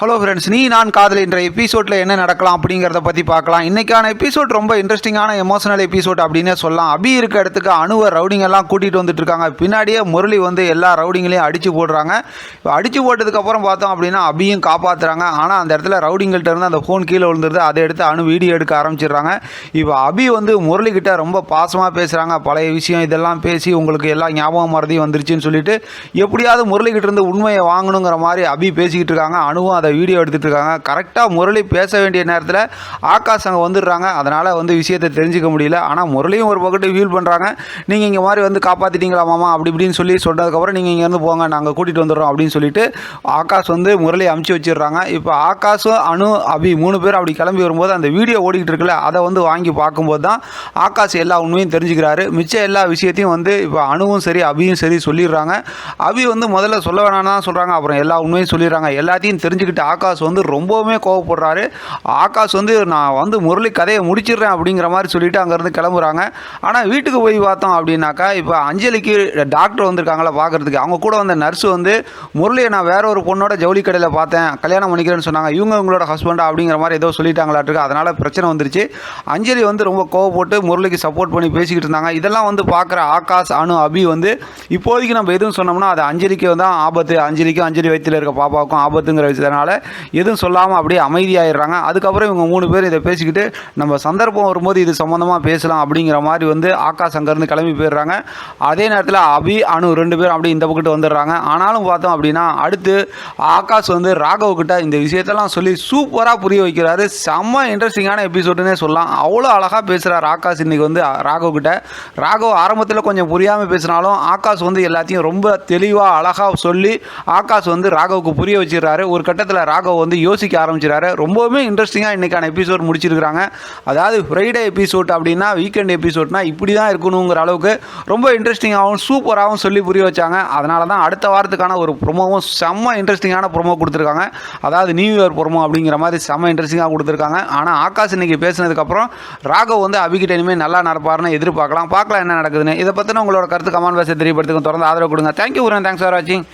Hello friends நீ நான் காதல் என்ற எபிசோடில் என்ன நடக்கலாம் அப்படிங்கிறத பற்றி பார்க்கலாம். இன்றைக்கான எபிசோட் ரொம்ப இன்ட்ரெஸ்டிங்கான எமோஷனல் எபிசோட் அப்படின்னே சொல்லலாம். அபி இருக்க இடத்துக்கு அணுவ ரவுடிங் எல்லாம் கூட்டிகிட்டு வந்துட்டு இருக்காங்க. பின்னாடியே முரளி வந்து எல்லா ரவுடிங்களையும் அடித்து போடுறாங்க. இப்போ அடித்து போட்டதுக்கப்புறம் பார்த்தோம் அப்படின்னா அபியும் காப்பாற்றுறாங்க ஆனால் அந்த இடத்துல ரவுடிங்கள்ட்ட இருந்து அந்த ஃபோன் கீழே விழுந்துருது. அதை எடுத்து அணு வீடியோ எடுக்க ஆரம்பிச்சிடுறாங்க. இப்போ அபி வந்து முரளிக்கிட்ட ரொம்ப பாசமாக பேசுகிறாங்க பழைய விஷயம் இதெல்லாம் பேசி உங்களுக்கு எல்லாம் ஞாபகம் மறதியும் வந்துருச்சுன்னு சொல்லிட்டு எப்படியாவது முரளிக்கிட்ட இருந்து உண்மையை வாங்கணுங்கிற மாதிரி அபி பேசிக்கிட்டு இருக்காங்க. அணுவும் அதை வீடியோ எடுத்துகிட்டு இருக்காங்க. கரெக்டாக முரளி பேச வேண்டிய நேரத்தில் ஆகாஷ் அங்கே வந்துடுறாங்க. அதனால் வந்து விஷயத்தை தெரிஞ்சுக்க முடியல. ஆனால் முரளியும் ஒரு பக்கத்து ஃபீல் பண்ணுறாங்க நீங்கள் இங்கே மாதிரி வந்து காப்பாற்றிட்டீங்களா மாமா? அப்படி இப்படின்னு சொல்லி சொன்னதுக்கப்புறம் நீங்கள் இங்கேருந்து போங்க நாங்கள் கூட்டிகிட்டு வந்துடுறோம் அப்படின்னு சொல்லிட்டு ஆகாஷ் வந்து முரளி அமுச்சு வச்சிடுறாங்க. இப்போ ஆகாஷும் அணு அபி மூணு பேர் அப்படி கிளம்பி வரும்போது அந்த வீடியோ ஓடிக்கிட்டு இருக்குல்ல அதை வந்து வாங்கி பார்க்கும்போது தான் ஆகாஷ் எல்லா உண்மையும் தெரிஞ்சுக்கிறாரு. மிச்ச எல்லா விஷயத்தையும் வந்து இப்போ அணுவும் சரி அபியும் சரி சொல்லிடுறாங்க. அபி வந்து முதல்ல சொல்ல வேணாம்னு தான் சொல்கிறாங்க அப்புறம் எல்லா உண்மையும் சொல்லிடுறாங்க. எல்லாத்தையும் தெரிஞ்சுக்கிட்டு ஆகாஷ் வந்து ரொம்பவுமே கோவப்படுறாரு. ஆகாஷ் வந்து நான் வந்து முரளி கதையை முடிச்சிடுறேன் அப்படிங்கிற மாதிரி சொல்லிட்டு அங்கேருந்து கிளம்புறாங்க. ஆனால் வீட்டுக்கு போய் பார்த்தோம் அப்படின்னாக்கா இப்போ அஞ்சலிக்கு டாக்டர் வந்திருக்காங்களா பார்க்குறதுக்கு. அவங்க கூட வந்த நர்ஸ் வந்து முரளியை நான் வேற ஒரு பொண்ணோட ஜவுளி கடையில் பார்த்தேன். கல்யாணம் பண்ணிக்கிறேன்னு சொன்னாங்க. இவங்க இவங்களோட ஹஸ்பண்டா அப்படிங்கிற மாதிரி ஏதோ சொல்லிட்டாங்களாட்டுருக்கு. அதனால் பிரச்சனை வந்துருச்சு. அஞ்சலி வந்து ரொம்ப கோவப்பட்டு முரளிக்கு சப்போர்ட் பண்ணி பேசிக்கிட்டு இருந்தாங்க. இதெல்லாம் வந்து பார்க்குற ஆகாஷ் அனு அபி வந்து இப்போதைக்கு நம்ம எதுவும் சொன்னோம்னா அது அஞ்சலிக்கு தான் ஆபத்து. அஞ்சலிக்கும் அஞ்சலி வயிற்றில் இருக்க பாப்பாவுக்கும் ஆபத்துங்கிற விஷயத்தினால எதுவும் சொல்லாமல் அப்படியே அமைதியாயிடுறாங்க. அதுக்கப்புறம் இவங்க மூணு பேர் இதை பேசிக்கிட்டு நம்ம சந்தர்ப்பம் வரும்போது இது சம்மந்தமாக பேசலாம் அப்படிங்கிற மாதிரி வந்து ஆகாஷ் அங்கேருந்து கிளம்பி போயிடுறாங்க. அதே நேரத்தில் அபி அனு ரெண்டு பேரும் அப்படியே இந்த பக்கத்து வந்துடுறாங்க. ஆனாலும் பார்த்தோம் அப்படின்னா அடுத்து ஆகாஷ் வந்து ராகவ் கிட்ட இந்த விஷயத்தெல்லாம் சொல்லி சூப்பராக புரிய வைக்கிறாரு. செம்ம இன்ட்ரெஸ்டிங்கான எபிசோடுன்னே சொல்லலாம். அவ்வளோ அழகாக பேசுகிறார் ஆகாஷ் இன்றைக்கி வந்து ராகவ் கிட்ட. ராகவ் ஆரம்பத்தில் கொஞ்சம் புரியாமல் பேசினாலும் ஆகாஷ் வந்து எல்லாத்தையும் ரொம்ப தெளிவாக அழகாக சொல்லி ஆகாஷ் வந்து ராகவுக்கு புரிய வச்சிடுறாரு. ஒரு கட்டத்தில் ராகவ் வந்து யோசிக்க ஆரம்பிச்சிடாரு ரொம்பவுமே இன்ட்ரெஸ்டிங்காக இன்றைக்கான எபிசோட் முடிச்சிருக்கிறாங்க. அதாவது ஃப்ரைடே எபிசோட் அப்படின்னா வீக்கெண்ட் எபிசோட்னா இப்படி தான் இருக்கணுங்கிற அளவுக்கு ரொம்ப இன்ட்ரெஸ்டிங்காகவும் சூப்பராகவும் சொல்லி புரிய வச்சாங்க. அதனால தான் அடுத்த வாரத்துக்கான ஒரு ப்ரொமோவும் செம்ம இன்ட்ரெஸ்டிங்கான ப்ரொமோ கொடுத்துருக்காங்க. அதாவது நியூ இயர் ப்ரொமோ அப்படிங்கிற மாதிரி செம்ம இன்ட்ரெஸ்டிங்காக கொடுத்துருக்காங்க. ஆனால் ஆகாஷ் இன்னைக்கு பேசினதுக்கப்புறம் ராகவ் வந்து அபிகிட்ட இனிமேல் நல்லா நடப்பாருன்னு எதிர்பார்க்கலாம். பார்க்கலாம் என்ன நடக்குதுன்னு. இதை பற்றின உங்களோட கருத்து கமெண்ட் பாக்ஸை தெரியப்படுத்துங்க தொடர்ந்து ஆதரவு கொடுங்க. தேங்க்யூ தேங்க்ஸ் ஃபார் வாட்சிங்